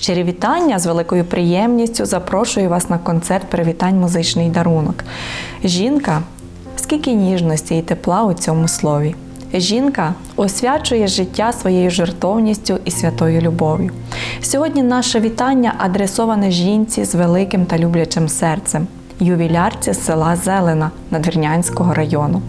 Щирі вітання з великою приємністю запрошую вас на концерт Привітань музичний дарунок. Жінка, скільки ніжності і тепла у цьому слові. Жінка освячує життя своєю жертовністю і святою любов'ю. Сьогодні наше вітання адресоване жінці з великим та люблячим серцем, ювілярці села Зелена Надвірнянського району.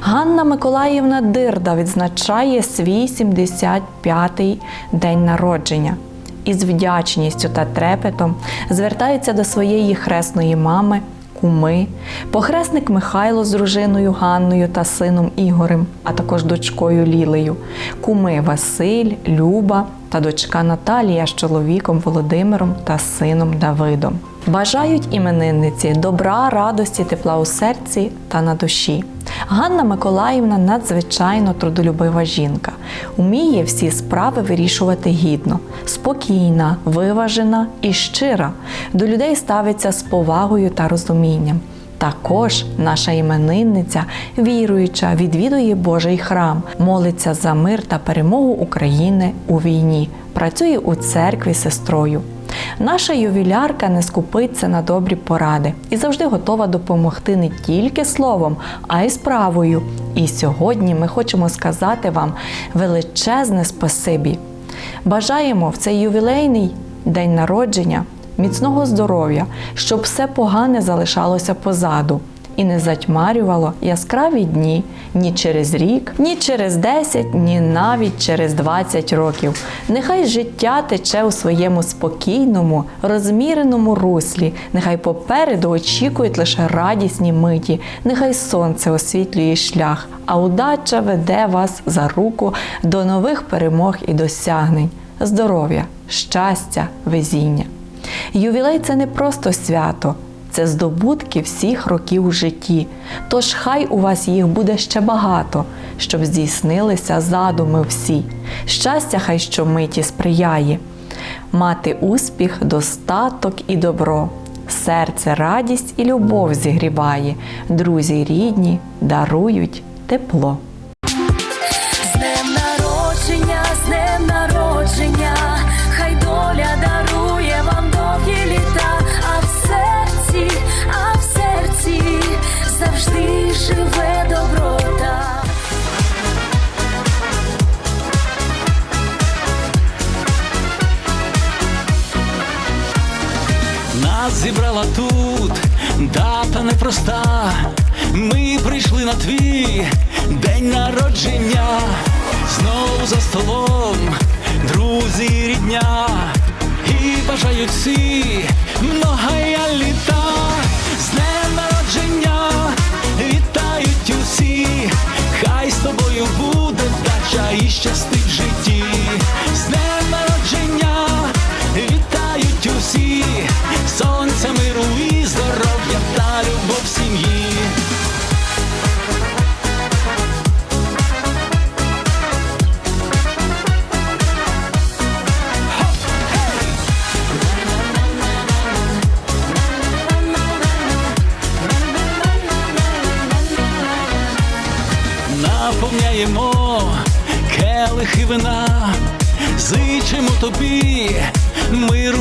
Ганна Миколаївна Дирда відзначає свій 75-й день народження. Із вдячністю та трепетом звертається до своєї хресної мами, куми, похресник Михайло з дружиною Ганною та сином Ігорем, а також дочкою Лілею, куми Василь, Люба та дочка Наталія з чоловіком Володимиром та сином Давидом. Бажають іменинниці добра, радості, тепла у серці та на душі. Ганна Миколаївна надзвичайно трудолюбива жінка, уміє всі справи вирішувати гідно, спокійна, виважена і щира. До людей ставиться з повагою та розумінням. Також наша іменинниця, віруюча, відвідує Божий храм, молиться за мир та перемогу України у війні, працює у церкві сестрою. Наша ювілярка не скупиться на добрі поради і завжди готова допомогти не тільки словом, а й справою. І сьогодні ми хочемо сказати вам величезне спасибі. Бажаємо в цей ювілейний день народження міцного здоров'я, щоб все погане залишалося позаду і не затьмарювало яскраві дні ні через рік, ні через 10, ні навіть через 20 років. Нехай життя тече у своєму спокійному, розміреному руслі. Нехай попереду очікують лише радісні миті. Нехай сонце освітлює шлях, а удача веде вас за руку до нових перемог і досягнень, здоров'я, щастя, везіння. Ювілей це не просто свято, це здобутки всіх років у житті. Тож хай у вас їх буде ще багато, щоб здійснилися задуми всі. Щастя, хай щомиті сприяє, мати успіх, достаток і добро. Серце радість і любов зігріває, друзі рідні дарують тепло. Нас зібрала тут дата непроста. Ми прийшли на твій день народження. Знову за столом, друзі, рідня. І бажають всі многая літа. Наповняємо келихи вина, зичимо тобі миру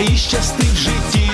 і щастить в житті.